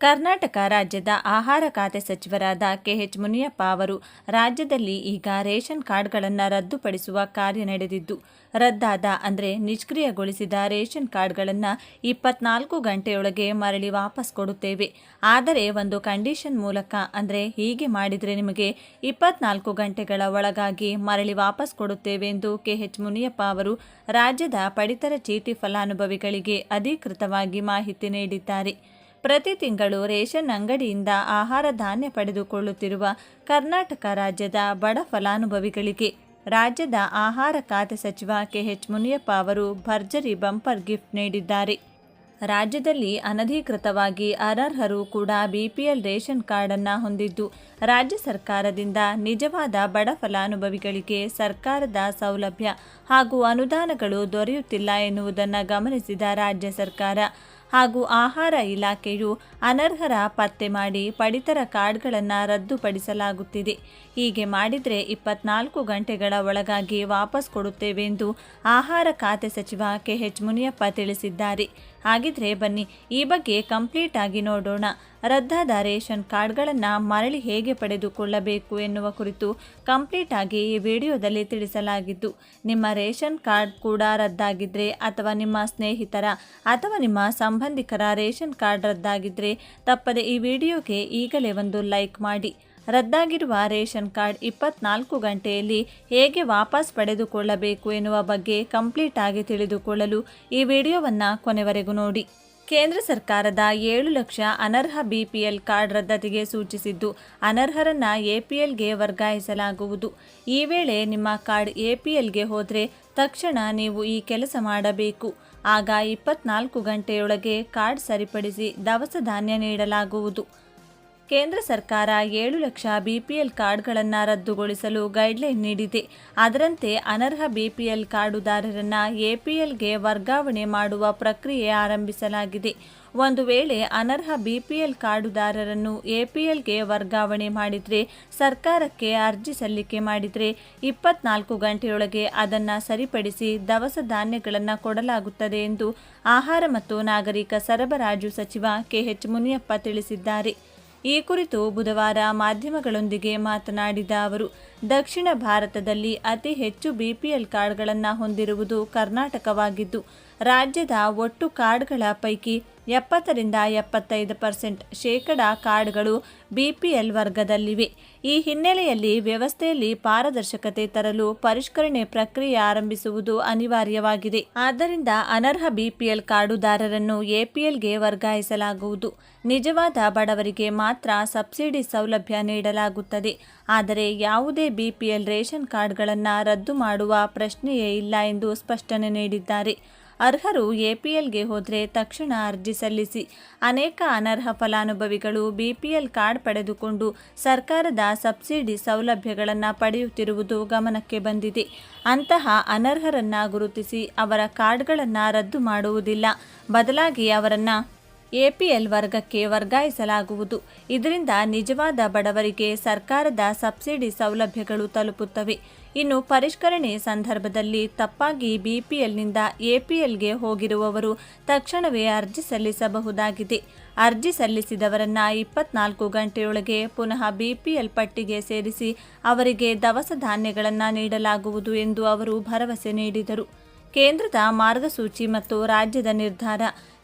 ಕರ್ನಾಟಕ ರಾಜ್ಯದ ಆಹಾರ ಖಾತೆ ಸಚಿವರಾದ ಕೆಎಚ್ ಮುನಿಯಪ್ಪ ಅವರು ರಾಜ್ಯದಲ್ಲಿ ಈಗ ರೇಷನ್ ಕಾರ್ಡ್ಗಳನ್ನು ರದ್ದುಪಡಿಸುವ ಕಾರ್ಯ ನಡೆದಿದ್ದು, ರದ್ದಾದ ಅಂದರೆ ನಿಷ್ಕ್ರಿಯಗೊಳಿಸಿದ ರೇಷನ್ ಕಾರ್ಡ್ಗಳನ್ನು ಇಪ್ಪತ್ನಾಲ್ಕು ಗಂಟೆಯೊಳಗೆ ಮರಳಿ ವಾಪಸ್ ಕೊಡುತ್ತೇವೆ. ಆದರೆ ಒಂದು ಕಂಡೀಷನ್ ಮೂಲಕ ಅಂದರೆ ಹೀಗೆ ಮಾಡಿದರೆ ನಿಮಗೆ ಇಪ್ಪತ್ನಾಲ್ಕು ಗಂಟೆಗಳ ಒಳಗಾಗಿ ಮರಳಿ ವಾಪಸ್ ಕೊಡುತ್ತೇವೆ ಎಂದು ಕೆಎಚ್ ಮುನಿಯಪ್ಪ ಅವರು ರಾಜ್ಯದ ಪಡಿತರ ಚೀಟಿ ಫಲಾನುಭವಿಗಳಿಗೆ ಅಧಿಕೃತವಾಗಿ ಮಾಹಿತಿ ನೀಡಿದ್ದಾರೆ. ಪ್ರತಿ ತಿಂಗಳು ರೇಷನ್ ಅಂಗಡಿಯಿಂದ ಆಹಾರ ಧಾನ್ಯ ಪಡೆದುಕೊಳ್ಳುತ್ತಿರುವ ಕರ್ನಾಟಕ ರಾಜ್ಯದ ಬಡ ಫಲಾನುಭವಿಗಳಿಗೆ ರಾಜ್ಯದ ಆಹಾರ ಖಾತೆ ಸಚಿವ ಕೆಎಚ್ ಮುನಿಯಪ್ಪ ಅವರು ಭರ್ಜರಿ ಬಂಪರ್ ಗಿಫ್ಟ್ ನೀಡಿದ್ದಾರೆ. ರಾಜ್ಯದಲ್ಲಿ ಅನಧಿಕೃತವಾಗಿ ಅನರ್ಹರು ಕೂಡ ಬಿಪಿಎಲ್ ರೇಷನ್ ಕಾರ್ಡನ್ನು ಹೊಂದಿದ್ದು, ರಾಜ್ಯ ಸರ್ಕಾರದಿಂದ ನಿಜವಾದ ಬಡ ಫಲಾನುಭವಿಗಳಿಗೆ ಸರ್ಕಾರದ ಸೌಲಭ್ಯ ಹಾಗೂ ಅನುದಾನಗಳು ದೊರೆಯುತ್ತಿಲ್ಲ ಎನ್ನುವುದನ್ನು ಗಮನಿಸಿದ ರಾಜ್ಯ ಸರ್ಕಾರ ಹಾಗೂ ಆಹಾರ ಇಲಾಖೆಯು ಅನರ್ಹರ ಪತ್ತೆ ಮಾಡಿ ಪಡಿತರ ಕಾರ್ಡ್ಗಳನ್ನು ರದ್ದುಪಡಿಸಲಾಗುತ್ತಿದೆ. ಹೀಗೆ ಮಾಡಿದರೆ ಇಪ್ಪತ್ನಾಲ್ಕು ಗಂಟೆಗಳ ಒಳಗಾಗಿ ವಾಪಸ್ ಕೊಡುತ್ತೇವೆ ಎಂದು ಆಹಾರ ಖಾತೆ ಸಚಿವ ಕೆಎಚ್ ಮುನಿಯಪ್ಪ ತಿಳಿಸಿದ್ದಾರೆ. ಹಾಗಿದ್ರೆ ಬನ್ನಿ, ಈ ಬಗ್ಗೆ ಕಂಪ್ಲೀಟ್ ಆಗಿ ನೋಡೋಣ. ರದ್ದಾದ ರೇಷನ್ ಕಾರ್ಡ್ಗಳನ್ನು ಮರಳಿ ಹೇಗೆ ಪಡೆದುಕೊಳ್ಳಬೇಕು ಎನ್ನುವ ಕುರಿತು ಕಂಪ್ಲೀಟ್ ಆಗಿ ಈ ವಿಡಿಯೋದಲ್ಲಿ ತಿಳಿಸಲಾಗಿದ್ದು, ನಿಮ್ಮ ರೇಷನ್ ಕಾರ್ಡ್ ಕೂಡ ರದ್ದಾಗಿದ್ದರೆ ಅಥವಾ ನಿಮ್ಮ ಸ್ನೇಹಿತರ ಅಥವಾ ನಿಮ್ಮ ಸಂಬಂಧಿಕರ ರೇಷನ್ ಕಾರ್ಡ್ ರದ್ದಾಗಿದ್ದರೆ ತಪ್ಪದೆ ಈ ವಿಡಿಯೋಗೆ ಈಗಲೇ ಒಂದು ಲೈಕ್ ಮಾಡಿ. ರದ್ದಾಗಿರುವ ರೇಷನ್ ಕಾರ್ಡ್ ಇಪ್ಪತ್ನಾಲ್ಕು ಗಂಟೆಯಲ್ಲಿ ಹೇಗೆ ವಾಪಸ್ ಪಡೆದುಕೊಳ್ಳಬೇಕು ಎನ್ನುವ ಬಗ್ಗೆ ಕಂಪ್ಲೀಟ್ ಆಗಿ ತಿಳಿದುಕೊಳ್ಳಲು ಈ ವಿಡಿಯೋವನ್ನು ಕೊನೆವರೆಗೂ ನೋಡಿ. ಕೇಂದ್ರ ಸರ್ಕಾರದ ಏಳು ಲಕ್ಷ ಅನರ್ಹ ಬಿಪಿಎಲ್ ಕಾರ್ಡ್ ರದ್ದತಿಗೆ ಸೂಚಿಸಿದ್ದು, ಅನರ್ಹರನ್ನ ಎಪಿಎಲ್ಗೆ ವರ್ಗಾಯಿಸಲಾಗುವುದು. ಈ ವೇಳೆ ನಿಮ್ಮ ಕಾರ್ಡ್ ಎಪಿಎಲ್ಗೆ ಹೋದರೆ ತಕ್ಷಣ ನೀವು ಈ ಕೆಲಸ ಮಾಡಬೇಕು. ಆಗ ಇಪ್ಪತ್ನಾಲ್ಕು ಗಂಟೆಯೊಳಗೆ ಕಾರ್ಡ್ ಸರಿಪಡಿಸಿ ದವಸ ಧಾನ್ಯ ನೀಡಲಾಗುವುದು. ಕೇಂದ್ರ ಸರ್ಕಾರ ಏಳು ಲಕ್ಷ ಬಿಪಿಎಲ್ ಕಾರ್ಡ್ಗಳನ್ನು ರದ್ದುಗೊಳಿಸಲು ಗೈಡ್ಲೈನ್ ನೀಡಿದೆ. ಅದರಂತೆ ಅನರ್ಹ ಬಿಪಿಎಲ್ ಕಾರ್ಡುದಾರರನ್ನು ಎಪಿಎಲ್ಗೆ ವರ್ಗಾವಣೆ ಮಾಡುವ ಪ್ರಕ್ರಿಯೆ ಆರಂಭಿಸಲಾಗಿದೆ. ಒಂದು ವೇಳೆ ಅನರ್ಹ ಬಿಪಿಎಲ್ ಕಾರ್ಡುದಾರರನ್ನು ಎಪಿಎಲ್ಗೆ ವರ್ಗಾವಣೆ ಮಾಡಿದರೆ, ಸರ್ಕಾರಕ್ಕೆ ಅರ್ಜಿ ಸಲ್ಲಿಕೆ ಮಾಡಿದರೆ ಇಪ್ಪತ್ನಾಲ್ಕು ಗಂಟೆಯೊಳಗೆ ಅದನ್ನು ಸರಿಪಡಿಸಿ ದವಸ ಧಾನ್ಯಗಳನ್ನು ಕೊಡಲಾಗುತ್ತದೆ ಎಂದು ಆಹಾರ ಮತ್ತು ನಾಗರಿಕ ಸರಬರಾಜು ಸಚಿವ ಕೆಎಚ್ ಮುನಿಯಪ್ಪ ತಿಳಿಸಿದ್ದಾರೆ. ಈ ಕುರಿತು ಬುಧವಾರ ಮಾಧ್ಯಮಗಳೊಂದಿಗೆ ಮಾತನಾಡಿದ ಅವರು ದಕ್ಷಿಣ ಭಾರತದಲ್ಲಿ ಅತಿ ಹೆಚ್ಚು ಬಿಪಿಎಲ್ ಕಾರ್ಡ್ಗಳನ್ನು ಹೊಂದಿರುವುದು ಕರ್ನಾಟಕವಾಗಿದ್ದು, ರಾಜ್ಯದ ಒಟ್ಟು ಕಾರ್ಡ್ಗಳ ಪೈಕಿ ಎಪ್ಪತ್ತರಿಂದ ಎಪ್ಪತ್ತೈದು ಪರ್ಸೆಂಟ್ ಶೇಕಡ ಕಾರ್ಡ್ಗಳು ಬಿಪಿಎಲ್ ವರ್ಗದಲ್ಲಿವೆ. ಈ ಹಿನ್ನೆಲೆಯಲ್ಲಿ ವ್ಯವಸ್ಥೆಯಲ್ಲಿ ಪಾರದರ್ಶಕತೆ ತರಲು ಪರಿಷ್ಕರಣೆ ಪ್ರಕ್ರಿಯೆ ಆರಂಭಿಸುವುದು ಅನಿವಾರ್ಯವಾಗಿದೆ. ಆದ್ದರಿಂದ ಅನರ್ಹ ಬಿಪಿಎಲ್ ಕಾರ್ಡುದಾರರನ್ನು ಎಪಿಎಲ್ಗೆ ವರ್ಗಾಯಿಸಲಾಗುವುದು. ನಿಜವಾದ ಬಡವರಿಗೆ ಮಾತ್ರ ಸಬ್ಸಿಡಿ ಸೌಲಭ್ಯ ನೀಡಲಾಗುತ್ತದೆ. ಆದರೆ ಯಾವುದೇ ಬಿಪಿಎಲ್ ರೇಷನ್ ಕಾರ್ಡ್ಗಳನ್ನು ರದ್ದು ಮಾಡುವ ಪ್ರಶ್ನೆಯೇ ಇಲ್ಲ ಎಂದು ಸ್ಪಷ್ಟನೆ ನೀಡಿದ್ದಾರೆ. ಅರ್ಹರು ಎಪಿಎಲ್ಗೆ ಹೋದರೆ ತಕ್ಷಣ ಅರ್ಜಿ ಸಲ್ಲಿಸಿ. ಅನೇಕ ಅನರ್ಹ ಫಲಾನುಭವಿಗಳು ಬಿಪಿಎಲ್ ಕಾರ್ಡ್ ಪಡೆದುಕೊಂಡು ಸರ್ಕಾರದ ಸಬ್ಸಿಡಿ ಸೌಲಭ್ಯಗಳನ್ನು ಪಡೆಯುತ್ತಿರುವುದು ಗಮನಕ್ಕೆ ಬಂದಿದೆ. ಅಂತಹ ಅನರ್ಹರನ್ನು ಗುರುತಿಸಿ ಅವರ ಕಾರ್ಡ್ಗಳನ್ನು ರದ್ದು ಮಾಡುವುದಿಲ್ಲ. ಬದಲಾಗಿ ಅವರನ್ನು ಎಪಿಎಲ್ ವರ್ಗಕ್ಕೆ ವರ್ಗಾಯಿಸಲಾಗುವುದು. ಇದರಿಂದ ನಿಜವಾದ ಬಡವರಿಗೆ ಸರ್ಕಾರದ ಸಬ್ಸಿಡಿ ಸೌಲಭ್ಯಗಳು ತಲುಪುತ್ತವೆ. ಇನ್ನು ಪರಿಷ್ಕರಣೆ ಸಂದರ್ಭದಲ್ಲಿ ತಪ್ಪಾಗಿ ಬಿಪಿಎಲ್ನಿಂದ ಎಪಿಎಲ್ಗೆ ಹೋಗಿರುವವರು ತಕ್ಷಣವೇ ಅರ್ಜಿ ಸಲ್ಲಿಸಬಹುದಾಗಿದೆ. ಅರ್ಜಿ ಸಲ್ಲಿಸಿದವರನ್ನ ಇಪ್ಪತ್ನಾಲ್ಕು ಗಂಟೆಯೊಳಗೆ ಪುನಃ ಬಿಪಿಎಲ್ ಪಟ್ಟಿಗೆ ಸೇರಿಸಿ ಅವರಿಗೆ ದವಸ ಧಾನ್ಯಗಳನ್ನು ನೀಡಲಾಗುವುದು ಎಂದು ಅವರು ಭರವಸೆ ನೀಡಿದರು. ಕೇಂದ್ರದ ಮಾರ್ಗಸೂಚಿ ಮತ್ತು ರಾಜ್ಯದ ನಿರ್ಧಾರ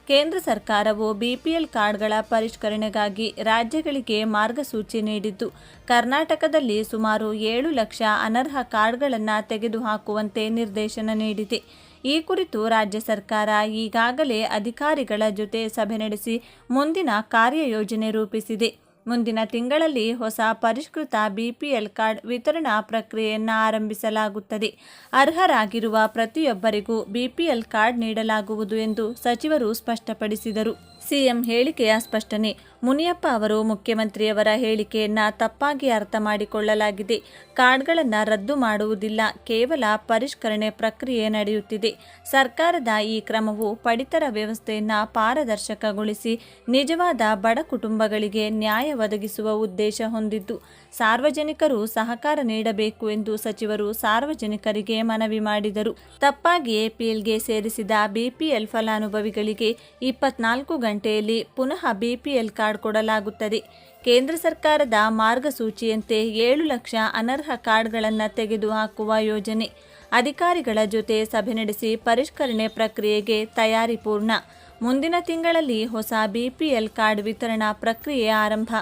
ಕೇಂದ್ರ ಸರ್ಕಾರವು ಬಿಪಿಎಲ್ ಕಾರ್ಡ್ಗಳ ಪರಿಷ್ಕರಣೆಗಾಗಿ ರಾಜ್ಯಗಳಿಗೆ ಮಾರ್ಗಸೂಚಿ ನೀಡಿದ್ದು, ಕರ್ನಾಟಕದಲ್ಲಿ ಸುಮಾರು ಏಳು ಲಕ್ಷ ಅನರ್ಹ ಕಾರ್ಡ್ಗಳನ್ನು ತೆಗೆದುಹಾಕುವಂತೆ ನಿರ್ದೇಶನ ನೀಡಿದೆ. ಈ ಕುರಿತು ರಾಜ್ಯ ಸರ್ಕಾರ ಈಗಾಗಲೇ ಅಧಿಕಾರಿಗಳ ಜೊತೆ ಸಭೆ ನಡೆಸಿ ಮುಂದಿನ ಕಾರ್ಯಯೋಜನೆ ರೂಪಿಸಿದೆ. ಮುಂದಿನ ತಿಂಗಳಲ್ಲಿ ಹೊಸ ಪರಿಷ್ಕೃತ ಬಿಪಿಎಲ್ ಕಾರ್ಡ್ ವಿತರಣಾ ಪ್ರಕ್ರಿಯೆಯನ್ನು ಆರಂಭಿಸಲಾಗುತ್ತದೆ. ಅರ್ಹರಾಗಿರುವ ಪ್ರತಿಯೊಬ್ಬರಿಗೂ ಬಿಪಿಎಲ್ ಕಾರ್ಡ್ ನೀಡಲಾಗುವುದು ಎಂದು ಸಚಿವರು ಸ್ಪಷ್ಟಪಡಿಸಿದರು. ಸಿಎಂ ಹೇಳಿಕೆಯ ಸ್ಪಷ್ಟನೆ ಮುನಿಯಪ್ಪ ಅವರು ಮುಖ್ಯಮಂತ್ರಿಯವರ ಹೇಳಿಕೆಯನ್ನ ತಪ್ಪಾಗಿ ಅರ್ಥ ಮಾಡಿಕೊಳ್ಳಲಾಗಿದೆ. ಕಾರ್ಡ್ಗಳನ್ನು ರದ್ದು ಮಾಡುವುದಿಲ್ಲ. ಕೇವಲ ಪರಿಷ್ಕರಣೆ ಪ್ರಕ್ರಿಯೆ ನಡೆಯುತ್ತಿದೆ. ಸರ್ಕಾರದ ಈ ಕ್ರಮವು ಪಡಿತರ ವ್ಯವಸ್ಥೆಯನ್ನು ಪಾರದರ್ಶಕಗೊಳಿಸಿ ನಿಜವಾದ ಬಡ ಕುಟುಂಬಗಳಿಗೆ ನ್ಯಾಯ ಒದಗಿಸುವ ಉದ್ದೇಶ ಹೊಂದಿದ್ದು, ಸಾರ್ವಜನಿಕರು ಸಹಕಾರ ನೀಡಬೇಕು ಎಂದು ಸಚಿವರು ಸಾರ್ವಜನಿಕರಿಗೆ ಮನವಿ ಮಾಡಿದರು. ತಪ್ಪಾಗಿ ಎಪಿಎಲ್ಗೆ ಸೇರಿಸಿದ ಬಿಪಿಎಲ್ ಫಲಾನುಭವಿಗಳಿಗೆ ಇಪ್ಪತ್ನಾಲ್ಕು ಗಂಟೆ ಗಂಟೆಯಲ್ಲಿ ಪುನಃ ಬಿಪಿಎಲ್ ಕಾರ್ಡ್ ಕೊಡಲಾಗುತ್ತದೆ ಕೇಂದ್ರ ಸರ್ಕಾರದ ಮಾರ್ಗಸೂಚಿಯಂತೆ ಏಳು ಲಕ್ಷ ಅನರ್ಹ ಕಾರ್ಡ್ಗಳನ್ನು ತೆಗೆದುಹಾಕುವ ಯೋಜನೆ. ಅಧಿಕಾರಿಗಳ ಜೊತೆ ಸಭೆ ನಡೆಸಿ ಪರಿಷ್ಕರಣೆ ಪ್ರಕ್ರಿಯೆಗೆ ತಯಾರಿ ಪೂರ್ಣ. ಮುಂದಿನ ತಿಂಗಳಲ್ಲಿ ಹೊಸ ಬಿಪಿಎಲ್ ಕಾರ್ಡ್ ವಿತರಣಾ ಪ್ರಕ್ರಿಯೆ ಆರಂಭ.